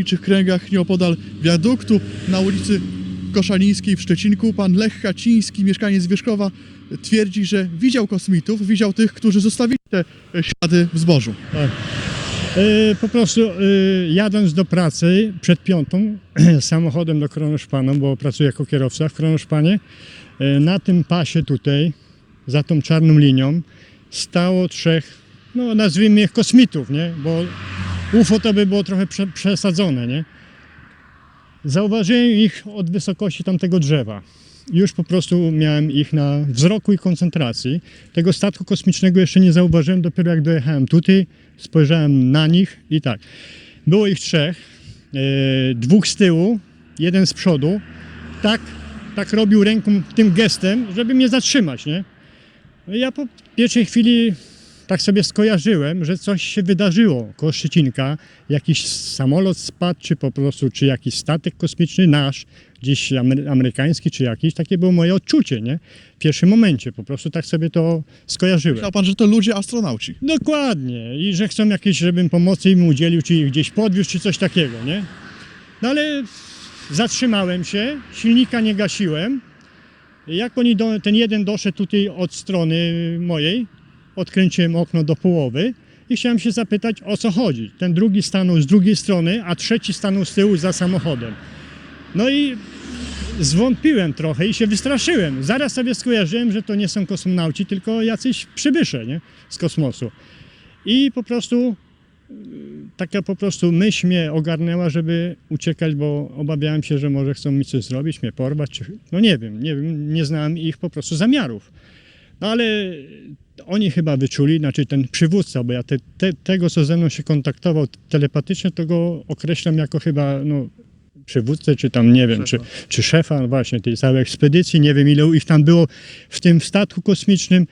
tajemniczych kręgach nieopodal wiaduktu na ulicy Koszalińskiej w Szczecinku. Pan Lech Kaciński, mieszkaniec Wierzchowa, twierdzi, że widział kosmitów, widział tych, którzy zostawili te ślady w zbożu. E, Po prostu e, jadąc do pracy przed piątą samochodem do Kronoszpanu, bo pracuję jako kierowca w Kronoszpanie, e, na tym pasie tutaj, za tą czarną linią, stało trzech, no nazwijmy ich kosmitów, nie? Bo UFO to by było trochę prze, przesadzone, nie? Zauważyłem ich od wysokości tamtego drzewa. Już po prostu miałem ich na wzroku i koncentracji. Tego statku kosmicznego jeszcze nie zauważyłem, dopiero jak dojechałem tutaj, spojrzałem na nich i tak. Było ich trzech, e, dwóch z tyłu, jeden z przodu. Tak, tak robił ręką tym gestem, żeby mnie zatrzymać, nie? Ja po pierwszej chwili tak sobie skojarzyłem, że coś się wydarzyło koło Szczecinka, jakiś samolot spadł, czy po prostu, czy jakiś statek kosmiczny nasz, gdzieś amery- amerykański, czy jakiś, takie było moje odczucie, nie? W pierwszym momencie po prostu tak sobie to skojarzyłem. Myślał pan, że to ludzie astronauci. Dokładnie. I że chcą jakieś, żebym pomocy im udzielił, czy ich gdzieś podwiózł, czy coś takiego, nie? No ale zatrzymałem się, silnika nie gasiłem. Jak oni do, ten jeden doszedł tutaj od strony mojej, odkręciłem okno do połowy i chciałem się zapytać, o co chodzi. Ten drugi stanął z drugiej strony, a trzeci stanął z tyłu za samochodem. No i zwątpiłem trochę i się wystraszyłem. Zaraz sobie skojarzyłem, że to nie są kosmonauci, tylko jacyś przybysze nie? z kosmosu. I po prostu y, taka po prostu myśl mnie ogarnęła, żeby uciekać, bo obawiałem się, że może chcą mi coś zrobić, mnie porwać, czy... no nie wiem, nie wiem, nie znałem ich po prostu zamiarów. No ale oni chyba wyczuli, znaczy ten przywódca, bo ja te, te, tego, co ze mną się kontaktował telepatycznie, to go określam jako chyba no, przywódcę, czy tam nie wiem, czy, czy szefa właśnie tej całej ekspedycji. Nie wiem, ile ich tam było w tym statku kosmicznym,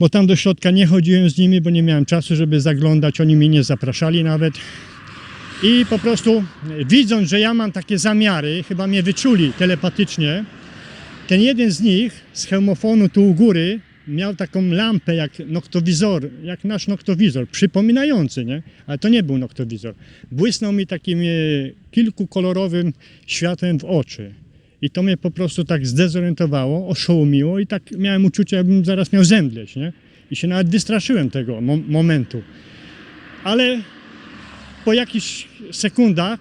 bo tam do środka nie chodziłem z nimi, bo nie miałem czasu, żeby zaglądać. Oni mnie nie zapraszali nawet. I po prostu widząc, że ja mam takie zamiary, chyba mnie wyczuli telepatycznie, ten jeden z nich z hełmofonu tu u góry miał taką lampę jak noktowizor, jak nasz noktowizor, przypominający, nie? Ale to nie był noktowizor. Błysnął mi takim e, kilkukolorowym światłem w oczy. I to mnie po prostu tak zdezorientowało, oszołomiło i tak miałem uczucie, jakbym zaraz miał zemdleć, nie? I się nawet wystraszyłem tego mo- momentu. Ale po jakichś sekundach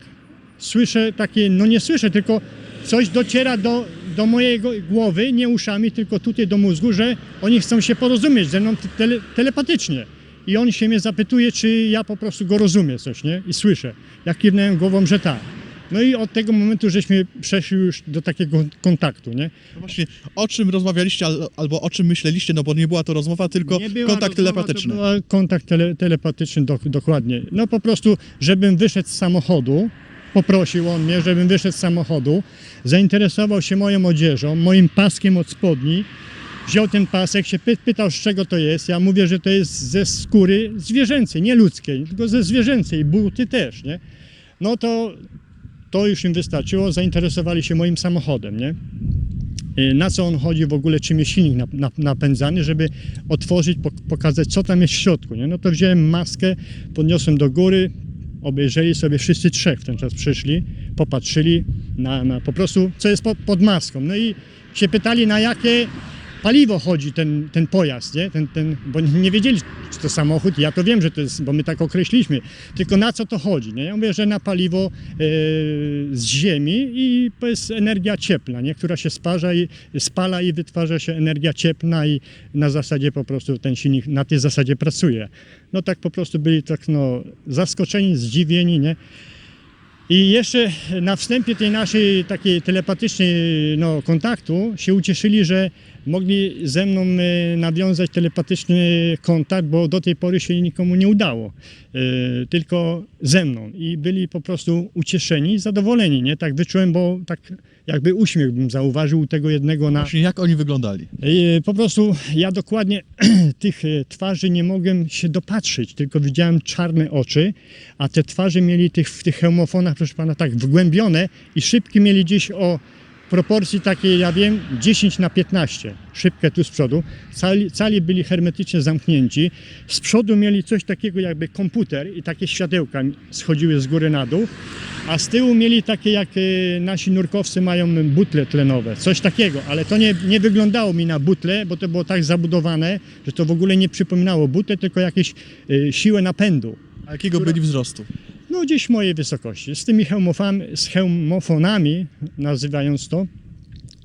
słyszę takie, no nie słyszę, tylko coś dociera do, do mojego głowy, nie uszami, tylko tutaj do mózgu, że oni chcą się porozumieć ze mną tele, telepatycznie. I on się mnie zapytuje, czy ja po prostu go rozumiem coś, nie? I słyszę. Ja kiwnąłem głową, że tak. No i od tego momentu żeśmy przeszli już do takiego kontaktu, nie? No właśnie, o czym rozmawialiście al- albo o czym myśleliście, no bo nie była to rozmowa, tylko kontakt rozmowa, telepatyczny. Kontakt tele, telepatyczny, dok, dokładnie. No po prostu, żebym wyszedł z samochodu, poprosił on mnie, żebym wyszedł z samochodu, zainteresował się moją odzieżą, moim paskiem od spodni, wziął ten pasek, się py, pytał z czego to jest. Ja mówię, że to jest ze skóry zwierzęcej, nie ludzkiej, tylko ze zwierzęcej, buty też, nie? No to to już im wystarczyło, zainteresowali się moim samochodem, nie? Y, na co on chodzi w ogóle, czym jest silnik nap- nap- napędzany, żeby otworzyć, pok- pokazać, co tam jest w środku. Nie? No to wziąłem maskę, podniosłem do góry, obejrzeli sobie wszyscy trzech w ten czas przyszli, popatrzyli na, na po prostu, co jest po, pod maską. No i się pytali, na jakie paliwo chodzi ten, ten pojazd, nie? Ten, ten, bo nie wiedzieli, czy to samochód, ja to wiem, że to jest, bo my tak określiliśmy, tylko na co to chodzi, nie? Ja mówię, że na paliwo e, z ziemi i to jest energia cieplna, nie? która się sparza i spala i wytwarza się energia cieplna i na zasadzie po prostu ten silnik na tej zasadzie pracuje. No tak po prostu byli tak no zaskoczeni, zdziwieni, nie? I jeszcze na wstępie tej naszej takiej telepatycznej no, kontaktu się ucieszyli, że mogli ze mną e, nawiązać telepatyczny kontakt, bo do tej pory się nikomu nie udało, e, tylko ze mną. I byli po prostu ucieszeni, zadowoleni, nie? Tak wyczułem, bo tak jakby uśmiech bym zauważył tego jednego na, Właśnie jak oni wyglądali? E, Po prostu ja dokładnie tych twarzy nie mogłem się dopatrzyć, tylko widziałem czarne oczy, a te twarze mieli tych, w tych hełmofonach, proszę pana, tak wgłębione i szybki mieli gdzieś o proporcji takiej, ja wiem, 10 na 15, szybkę tu z przodu. Cali, cali byli hermetycznie zamknięci. Z przodu mieli coś takiego jakby komputer i takie światełka schodziły z góry na dół. A z tyłu mieli takie, jak e, nasi nurkowcy mają butle tlenowe, coś takiego, ale to nie, nie wyglądało mi na butle, bo to było tak zabudowane, że to w ogóle nie przypominało butle, tylko jakieś e, siłę napędu. A jakiego byli wzrostu? No gdzieś mojej wysokości. Z tymi hełmofami, z hełmofonami, nazywając to,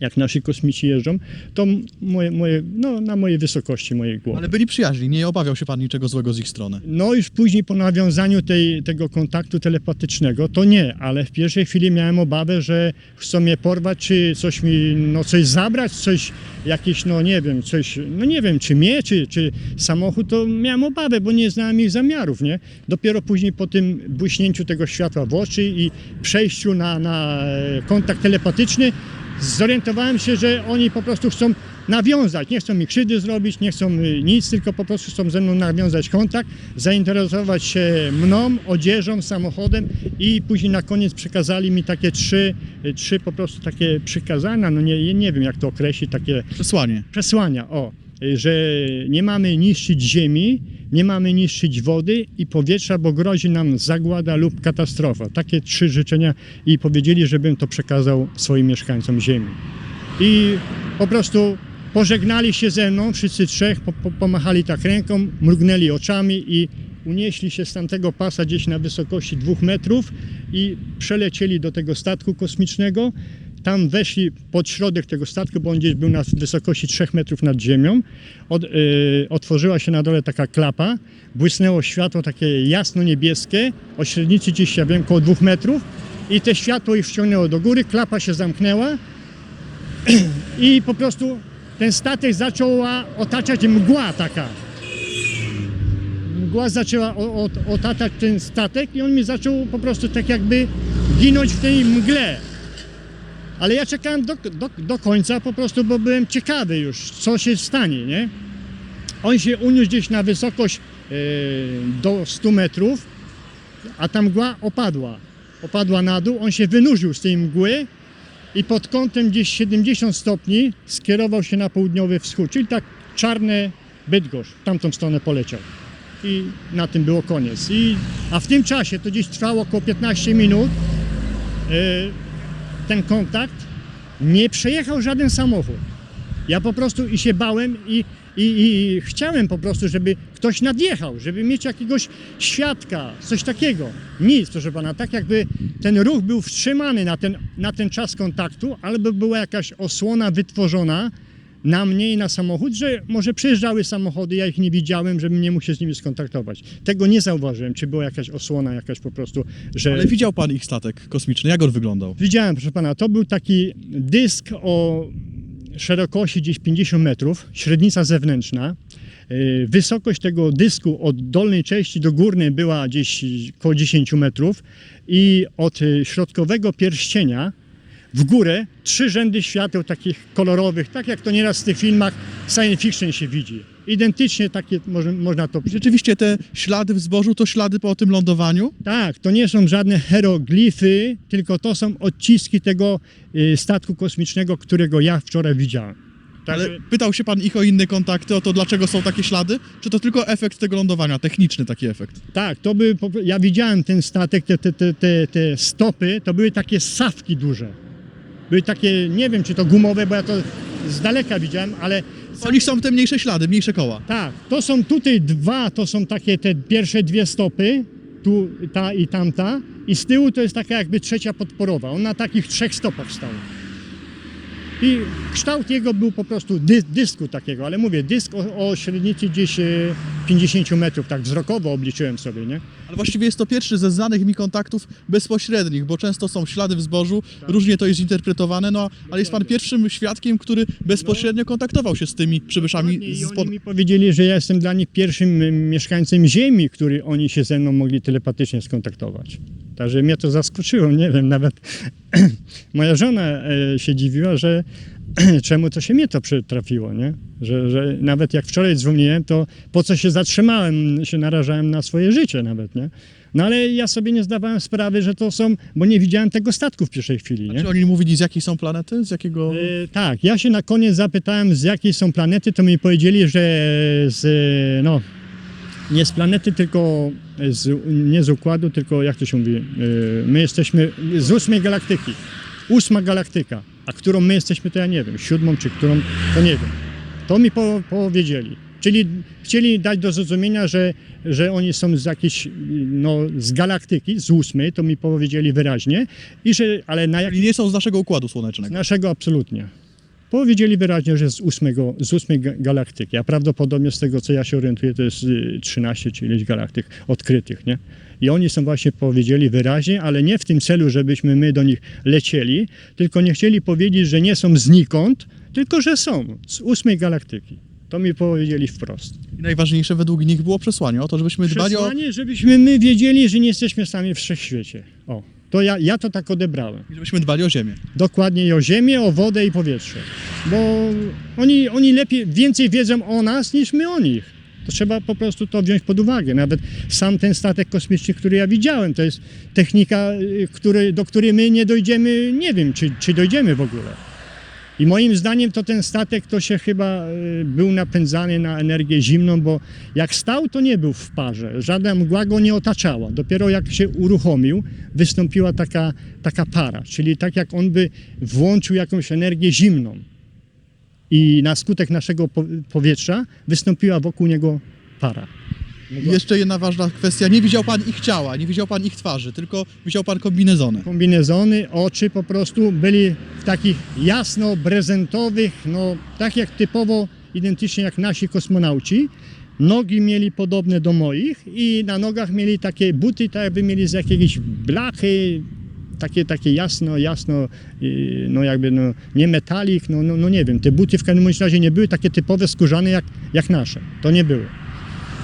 jak nasi kosmici jeżdżą, to moje, moje, no, na mojej wysokości mojej głowy. Ale byli przyjaźni, nie obawiał się pan niczego złego z ich strony. No już później po nawiązaniu tej, tego kontaktu telepatycznego, to nie, ale w pierwszej chwili miałem obawę, że chcą mnie porwać, czy coś mi, no coś zabrać, coś, jakieś, no nie wiem, coś, no nie wiem, czy mnie, czy, czy samochód, to miałem obawę, bo nie znałem ich zamiarów, nie? Dopiero później po tym błyśnięciu tego światła w oczy i przejściu na, na e, kontakt telepatyczny, zorientowałem się, że oni po prostu chcą nawiązać, nie chcą mi krzywdy zrobić, nie chcą nic, tylko po prostu chcą ze mną nawiązać kontakt, zainteresować się mną, odzieżą, samochodem i później na koniec przekazali mi takie trzy, trzy po prostu takie przykazania, no nie, nie wiem jak to określić, takie Przesłanie. przesłania, o, że nie mamy niszczyć ziemi, nie mamy niszczyć wody i powietrza, bo grozi nam zagłada lub katastrofa. Takie trzy życzenia i powiedzieli, żebym to przekazał swoim mieszkańcom ziemi. I po prostu pożegnali się ze mną, wszyscy trzech, po, po, pomachali tak ręką, mrugnęli oczami i unieśli się z tamtego pasa gdzieś na wysokości dwóch metrów i przelecieli do tego statku kosmicznego. Tam weszli pod środek tego statku, bo on gdzieś był na wysokości 3 metrów nad ziemią. Od, y, otworzyła się na dole taka klapa, błysnęło światło takie jasno-niebieskie, o średnicy gdzieś, ja wiem, około 2 metrów i te światło ich wciągnęło do góry, klapa się zamknęła i po prostu ten statek zaczęła otaczać mgła taka. Mgła zaczęła otaczać ten statek i on mi zaczął po prostu tak jakby ginąć w tej mgle. Ale ja czekałem do, do, do końca po prostu, bo byłem ciekawy już, co się stanie, nie? On się uniósł gdzieś na wysokość e, do 100 metrów, a ta mgła opadła. Opadła na dół, on się wynurzył z tej mgły i pod kątem gdzieś 70 stopni skierował się na południowy wschód, czyli tak czarny Bydgoszcz, w tamtą stronę poleciał. I na tym było koniec. I, a w tym czasie, to gdzieś trwało około 15 minut, e, ten kontakt, nie przejechał żaden samochód. Ja po prostu i się bałem i, i, i chciałem po prostu, żeby ktoś nadjechał, żeby mieć jakiegoś świadka, coś takiego. Nic, proszę pana, tak jakby ten ruch był wstrzymany na ten, na ten czas kontaktu, albo była jakaś osłona wytworzona na mnie i na samochód, że może przyjeżdżały samochody, ja ich nie widziałem, żebym nie mógł się z nimi skontaktować. Tego nie zauważyłem, czy była jakaś osłona, jakaś po prostu, że... Ale widział pan ich statek kosmiczny, jak on wyglądał? Widziałem, proszę pana, to był taki dysk o szerokości gdzieś 50 metrów, średnica zewnętrzna. Yy, Wysokość tego dysku od dolnej części do górnej była gdzieś około 10 metrów i od y, środkowego pierścienia w górę trzy rzędy świateł takich kolorowych, tak jak to nieraz w tych filmach science fiction się widzi. Identycznie takie może, można to Rzeczywiście te ślady w zbożu to ślady po tym lądowaniu? tak, to nie są żadne hieroglify, tylko to są odciski tego y, statku kosmicznego, którego ja wczoraj widziałem. Ale Także, pytał się pan ich o inne kontakty, o to dlaczego są takie ślady? Czy to tylko efekt tego lądowania, techniczny taki efekt? tak, to by, ja widziałem ten statek, te, te, te, te, te stopy, to były takie sawki duże. Były takie, nie wiem czy to gumowe, bo ja to z daleka widziałem, ale Po nich są te mniejsze ślady, mniejsze koła. tak, to są tutaj dwa, to są takie te pierwsze dwie stopy, tu ta i tamta, i z tyłu to jest taka jakby trzecia podporowa. On na takich trzech stopach stał. I kształt jego był po prostu dy, dysku takiego, ale mówię, dysk o, o średnicy gdzieś e, 50 metrów, tak wzrokowo obliczyłem sobie, nie? Ale właściwie jest to pierwszy ze znanych mi kontaktów bezpośrednich, bo często są ślady w zbożu, różnie to jest interpretowane, no ale jest pan pierwszym świadkiem, który bezpośrednio kontaktował się z tymi przybyszami spod... oni mi powiedzieli, że ja jestem dla nich pierwszym y, mieszkańcem Ziemi, który oni się ze mną mogli telepatycznie skontaktować. Także mnie to zaskoczyło, nie wiem, nawet moja żona e, się dziwiła, że czemu to się mnie to przytrafiło, nie? Że, że nawet jak wczoraj dzwoniłem, to po co się zatrzymałem, się narażałem na swoje życie nawet, nie? No ale ja sobie nie zdawałem sprawy, że to są, bo nie widziałem tego statku w pierwszej chwili, nie? Czy oni mówili z jakiej są planety? Z jakiego... E, tak, ja się na koniec zapytałem z jakiej są planety, to mi powiedzieli, że z, no, nie z planety, tylko z, nie z układu, tylko jak to się mówi, e, my jesteśmy z ósmej galaktyki, ósma galaktyka, a którą my jesteśmy, to ja nie wiem, siódmą czy którą, to nie wiem. To mi po, powiedzieli. Czyli chcieli dać do zrozumienia, że, że oni są z jakiejś, no, z galaktyki, z ósmej, to mi powiedzieli wyraźnie, i że, ale na jak, Czyli nie są z naszego Układu z Słonecznego. naszego absolutnie. Powiedzieli wyraźnie, że z, ósmego, z ósmej ga- galaktyki, a prawdopodobnie z tego, co ja się orientuję, to jest y, 13 czy ileś galaktyk odkrytych, nie? I oni są właśnie powiedzieli wyraźnie, ale nie w tym celu, żebyśmy my do nich lecieli, tylko nie chcieli powiedzieć, że nie są znikąd, tylko że są z ósmej galaktyki. To mi powiedzieli wprost. I najważniejsze według nich było przesłanie o to, żebyśmy dbali o... Przesłanie, żebyśmy my wiedzieli, że nie jesteśmy sami w wszechświecie. O, to ja, ja to tak odebrałem. żebyśmy dbali o Ziemię. dokładnie i o ziemię, o wodę i powietrze. Bo oni, oni lepiej, więcej wiedzą o nas niż my o nich. To trzeba po prostu to wziąć pod uwagę. Nawet sam ten statek kosmiczny, który ja widziałem, to jest technika, y, który, do której my nie dojdziemy, nie wiem, czy, czy dojdziemy w ogóle. I moim zdaniem to ten statek to się chyba y, był napędzany na energię zimną, bo jak stał, to nie był w parze. Żadna mgła go nie otaczała. Dopiero jak się uruchomił, wystąpiła taka, taka para, czyli tak jak on by włączył jakąś energię zimną. I na skutek naszego po- powietrza wystąpiła wokół niego para. I jeszcze jedna ważna kwestia. Nie widział pan ich ciała, nie widział pan ich twarzy, tylko widział pan kombinezony. kombinezony, oczy po prostu byli w takich jasno prezentowych, no tak jak typowo, identycznie jak nasi kosmonauci. Nogi mieli podobne do moich i na nogach mieli takie buty, tak jakby mieli z jakiejś blachy, takie, takie jasno, jasno, yy, no jakby no, nie metalik, no, no, no nie wiem, te buty w każdym razie nie były takie typowe skórzane jak, jak nasze, to nie były.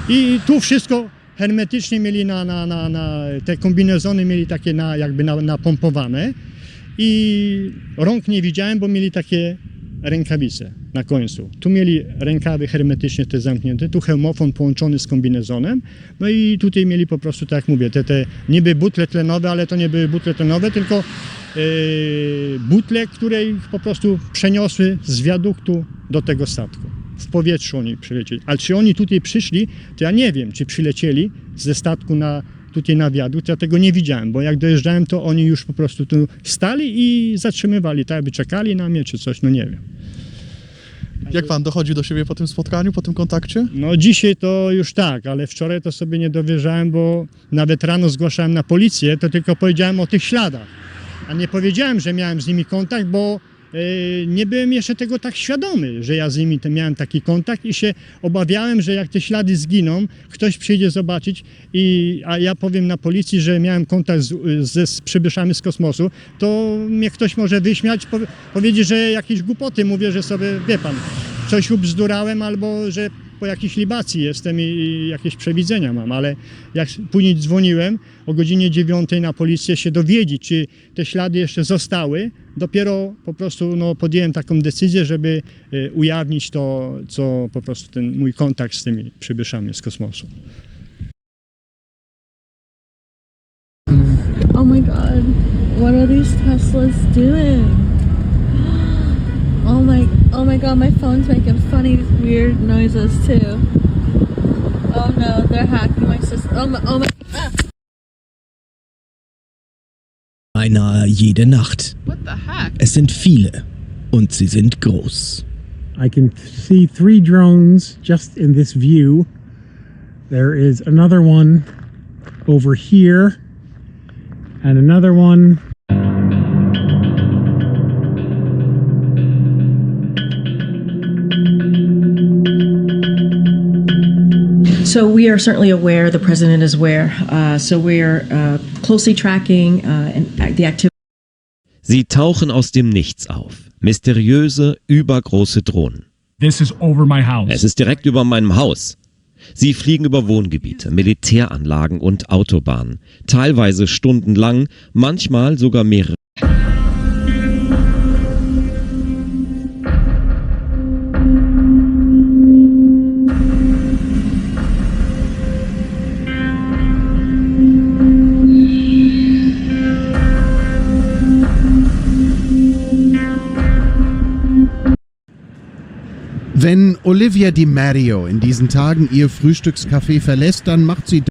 I tu wszystko hermetycznie mieli na, na, na, na te kombinezony mieli takie na, jakby na, napompowane. I rąk nie widziałem, bo mieli takie rękawice na końcu. Tu mieli rękawy hermetycznie te zamknięte, tu hełmofon połączony z kombinezonem, no i tutaj mieli po prostu, tak jak mówię, te, te niby butle tlenowe, ale to nie były butle tlenowe, tylko yy, butle, które ich po prostu przeniosły z wiaduktu do tego statku. W powietrzu oni przylecieli. Ale czy oni tutaj przyszli, to ja nie wiem, czy przylecieli ze statku na, tutaj na wiadukt, ja tego nie widziałem, bo jak dojeżdżałem, to oni już po prostu tu stali i zatrzymywali, tak jakby czekali na mnie, czy coś, no nie wiem. Jak pan dochodził do siebie po tym spotkaniu, po tym kontakcie? No dzisiaj to już tak, ale wczoraj to sobie nie dowierzałem, bo nawet rano zgłaszałem na policję, to tylko powiedziałem o tych śladach. A nie powiedziałem, że miałem z nimi kontakt, bo nie byłem jeszcze tego tak świadomy, że ja z nimi miałem taki kontakt i się obawiałem, że jak te ślady zginą, ktoś przyjdzie zobaczyć, i, a ja powiem na policji, że miałem kontakt z, ze z przybyszami z kosmosu, to mnie ktoś może wyśmiać, powie, powiedzieć, że jakieś głupoty mówię, że sobie, wie pan, coś ubzdurałem albo że po jakiejś libacji jestem i, i jakieś przewidzenia mam, ale jak później dzwoniłem o godzinie 9 na policję się dowiedzieć, czy te ślady jeszcze zostały, dopiero po prostu no, podjąłem taką decyzję, żeby e, ujawnić to, co po prostu ten mój kontakt z tymi przybyszami z kosmosu. Oh my god, what are these Teslas doing? Oh my, oh my god, my phone's making funny, weird noises too. Oh no, they're hacking my system. Oh my, oh my, ah. Beinahe jede Nacht. What the heck? Es sind viele und sie sind groß. I can see three drones just in this view. There is another one over here, and another one So we are certainly aware, the president is aware. Uh, so we're uh, closely tracking uh, uh, the activity. Sie tauchen aus dem Nichts auf. Mysteriöse, übergroße Drohnen. This is over my house. Es ist direkt über meinem Haus. Sie fliegen über Wohngebiete, Militäranlagen und Autobahnen. Teilweise stundenlang, manchmal sogar mehrere. Olivia Di Mario in diesen Tagen ihr Frühstückscafé verlässt, dann macht sie